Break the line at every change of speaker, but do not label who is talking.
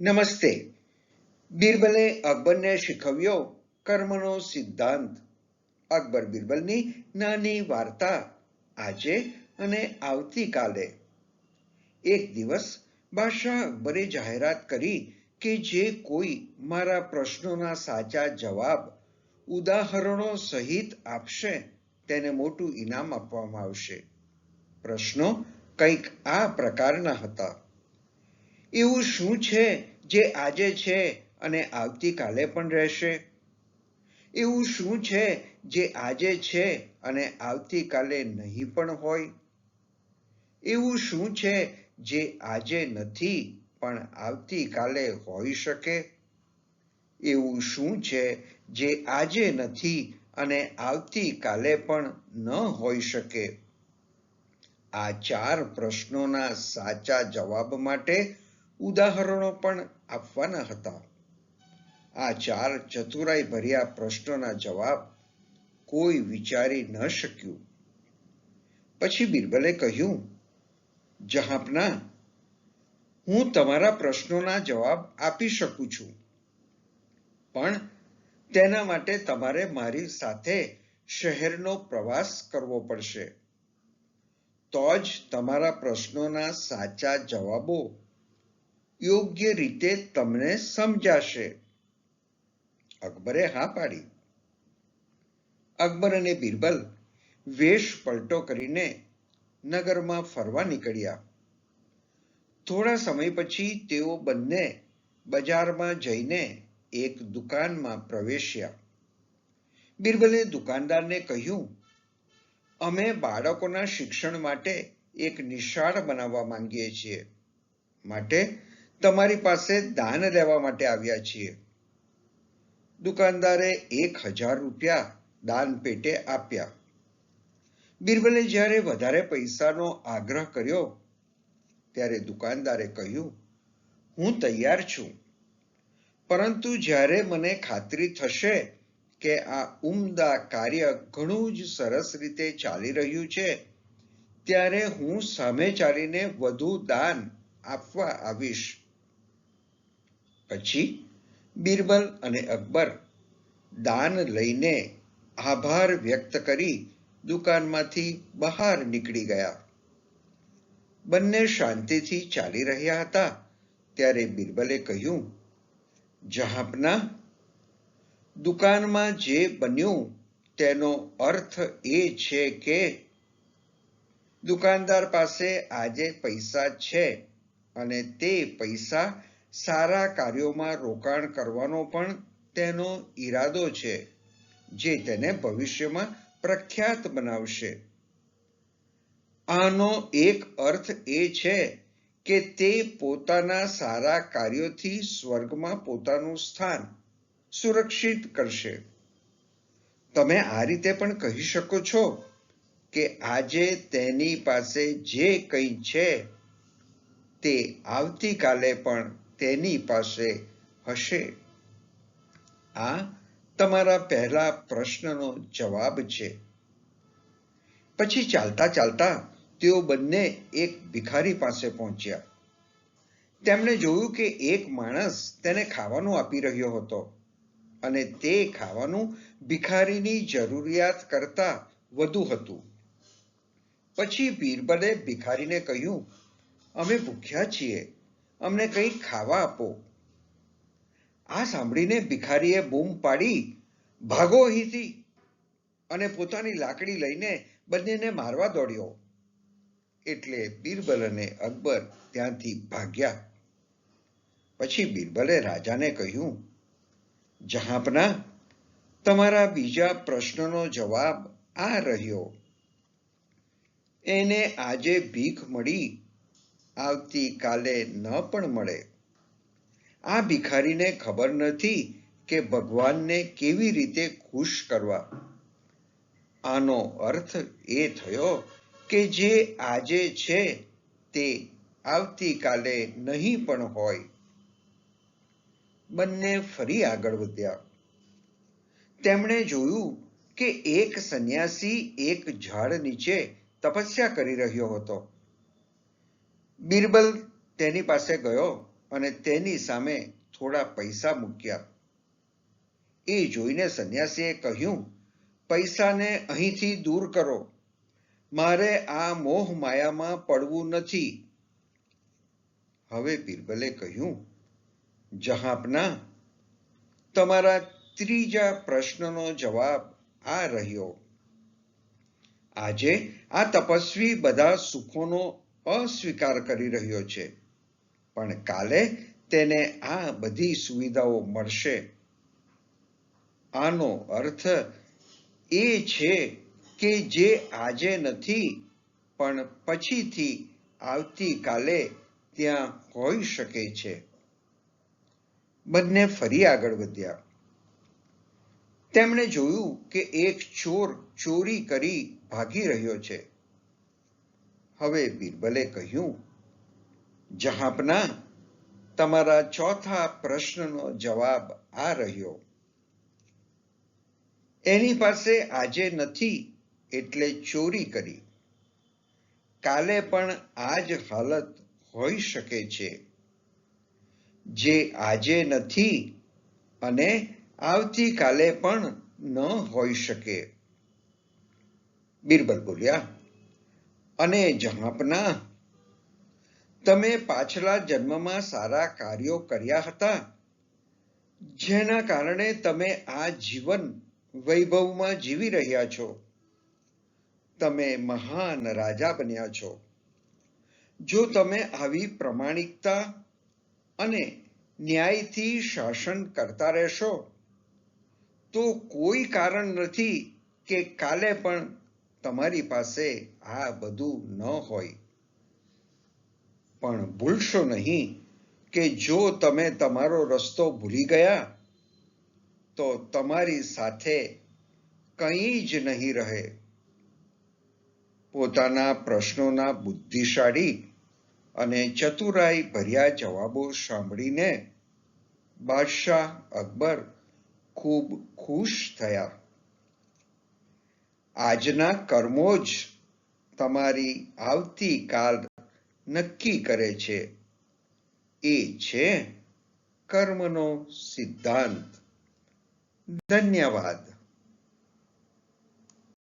નમસ્તે. બિરબલે અકબરને શીખવ્યો કર્મનો સિદ્ધાંત. અકબર બિરબલની નાની વાર્તા આજે અને આવતીકાલે. એક દિવસ બાદશાહ અકબરે જાહેરાત કરી કે જે કોઈ મારા પ્રશ્નોના સાચા જવાબ, ઉદાહરણો સહિત આપશે, તેને મોટું ઇનામ આપવામાં આવશે. પ્રશ્નો કંઈક આ પ્રકારના હતા. એવું શું છે જે આજે છે અને આવતીકાલે પણ રહેશે? એવું શું છે જે આજે છે અને આવતીકાલે નહીં પણ હોય? એવું શું છે જે આજે નથી પણ આવતીકાલે હોઈ શકે? એવું શું છે જે આજે નથી અને આવતીકાલે પણ ન હોઈ શકે? આ ચાર પ્રશ્નોના સાચા જવાબ માટે ઉદાહરણો પણ આપવાના હતા. આ ચાર ચતુરાઈ ભર્યા પ્રશ્નોના જવાબ કોઈ વિચારી ન શક્યું. પછી બિરબલે કહ્યું, જહાપના, હું તમારા પ્રશ્નોના જવાબ આપી શકું છું, પણ તેના માટે તમારે મારી સાથે શહેરનો પ્રવાસ કરવો પડશે. તો જ તમારા પ્રશ્નોના સાચા જવાબો યોગ્ય રીતે તમને સમજાશે. અકબરે હા પાડી. અકબર અને બિરબલ વેશ પલટો કરીને નગરમાં ફરવા નીકળ્યા. થોડા સમય પછી તેઓ બંને બજારમાં જઈને એક દુકાનમાં પ્રવેશ્યા. બિરબલે દુકાનદારને કહ્યું, અમે બાળકોના શિક્ષણ માટે એક નિશાળ બનાવવા માંગીએ છીએ. માટે તમારી પાસે દાન લેવા માટે આવ્યા છીએ. દુકાનદારે એક હજાર રૂપિયા દાન પેટે આપ્યા. બિરબલે જ્યારે વધારે પૈસાનો આગ્રહ કર્યો, ત્યારે દુકાનદારે કહ્યું, હું તૈયાર છું. પરંતુ જ્યારે મને ખાતરી થશે કે આ ઉમદા કાર્ય ઘણું જ સરસ રીતે ચાલી રહ્યું છે, ત્યારે હું સામે ચાલીને વધુ દાન આપવા આવીશ. પછી બિરબલ અને અકબર દાન લઈને આભાર વ્યક્ત કરી દુકાનમાંથી બહાર નીકળી ગયા. બંને શાંતિથી ચાલી રહ્યા હતા ત્યારે બિરબલે કહ્યું, જહાપના, દુકાનમાં જે બન્યું તેનો અર્થ એ છે કે દુકાનદાર પાસે આજે પૈસા છે અને તે પૈસા સારા કાર્યોમાં રોકાણ કરવાનો પણ તેનો ઈરાદો છે, જે તેને ભવિષ્યમાં પ્રખ્યાત બનાવશે. આનો એક અર્થ એ છે કે તે પોતાના સારા કાર્યોથી સ્વર્ગમાં પોતાનું સ્થાન સુરક્ષિત કરશે. તમે આ રીતે પણ કહી શકો છો કે આજે તેની પાસે જે કંઈ છે, તે આવતીકાલે પણ તેની પાસે હશે? આ તમારા પહેલા પ્રશ્નનો જવાબ છે. પછી ચાલતા ચાલતા તેઓ બંને એક ભિખારી પાસે પહોંચ્યા. તેમણે જોયું કે એક માણસ તેને ખાવાનું આપી રહ્યો હતો અને તે ખાવાનું ભિખારીની જરૂરિયાત કરતા વધુ હતું. પછી બીરબલે ભિખારીને કહ્યું, અમે ભૂખ્યા છીએ. અમને કંઈક ખાવા આપો. આ સાંભળીને ભિખારીએ બૂમ પાડી, ભાગો અહીંથી. અને પોતાની લાકડી લઈને બંનેને મારવા દોડ્યો. એટલે બિરબલ અને અકબર ત્યાંથી ભાગ્યા. પછી બિરબલે રાજાને કહ્યું, જહાપના, તમારા બીજા પ્રશ્નનો જવાબ આ રહ્યો. એને આજે ભીખ મળી આવતીકાલે ન પણ મળે. આ ભિખારીને ખબર નથી કે ભગવાનને કેવી રીતે ખુશ કરવા. આનો અર્થ એ થયો કે જે આજે છે તે આવતીકાલે નહીં પણ હોય. બંને ફરી આગળ વધ્યા. તેમણે જોયું કે એક સંન્યાસી એક ઝાડ નીચે તપસ્યા કરી રહ્યો હતો. બિરબલ તેની પાસે ગયો અને તેની સામે થોડા પૈસા મૂક્યા. એ જોઈને સંન્યાસીએ કહ્યું, પૈસાને અહીંથી દૂર કરો. મારે આ મોહ માયામાં પડવું નથી. હવે બિરબલે કહ્યું, જહાપના, તમારા ત્રીજા પ્રશ્નનો જવાબ આ રહ્યો. આજે આ તપસ્વી બધા સુખોનો અસ્વીકાર કરી રહ્યો છે. પણ કાલે તેને આ બધી સુવિધાઓ મળશે. આનો અર્થ એ છે કે જે આજે નથી, પણ પછીથી આવતીકાલે ત્યાં હોઈ શકે છે. બંને ફરી આગળ વધ્યા. તેમણે જોયું કે એક ચોર ચોરી કરી ભાગી રહ્યો છે. હવે બિરબલે કહ્યું, જહાપના, તમારા ચોથા પ્રશ્નનો જવાબ આ રહ્યો. એની પાસે આજે નથી એટલે ચોરી કરી. કાલે પણ આ જ હાલત હોઈ શકે છે. જે આજે નથી અને આવતીકાલે પણ ન હોઈ શકે. બિરબલ બોલ્યા અને જહાપના તમે પાછલા જન્મમાં સારા કાર્યો કર્યા હતા. જેના કારણે તમે આ જીવન વૈભવમાં જીવી રહ્યા છો. તમે મહાન રાજા બન્યા છો. જો તમે આવી પ્રમાણિકતા અને ન્યાયથી શાસન કરતા રહેશો, તો કોઈ કારણ નથી કે કાલે પણ તમારી પાસે આ બધું ન હોય. પણ ભૂલશો નહીં કે જો તમે તમારો રસ્તો ભૂલી ગયા, તો તમારી સાથે કંઈ જ નહીં રહે. પોતાના પ્રશ્નોના બુદ્ધિશાળી અને ચતુરાઈ ભર્યા જવાબો સાંભળીને બાદશાહ અકબર ખૂબ ખુશ થયા. આજના કર્મો જ તમારી આવતીકાલ નક્કી કરે છે. એ છે કર્મનો સિદ્ધાંત. ધન્યવાદ.